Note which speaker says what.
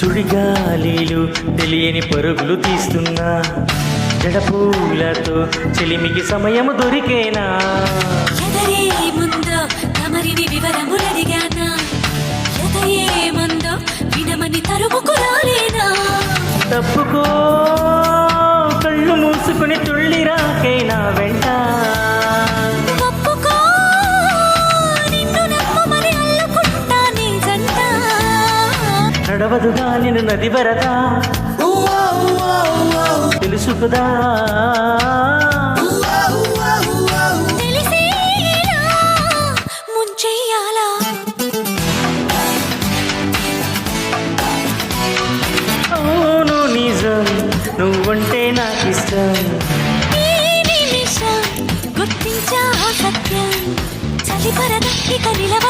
Speaker 1: సుడిగాలిలు తెలియని పరుగులు తీస్తున్నా. జడపూలతో చెలిమికి సమయము దొరికేనా?
Speaker 2: ముందో తమరిని వివరములడిగానా? వినమని
Speaker 1: తప్పుకో కళ్ళు మూసుకుని తుళ్ళి రాకేనా? వెంట నడవదుగా నేను నది వరదా? తెలుసు కదా
Speaker 2: తెలిసేలా ముంచెయ్యాలా
Speaker 1: అవును నిజం నువ్వంటే నాకు ఇష్టం
Speaker 2: గుర్తించా సత్యం. చలి పరద ఇక నిలవదుగా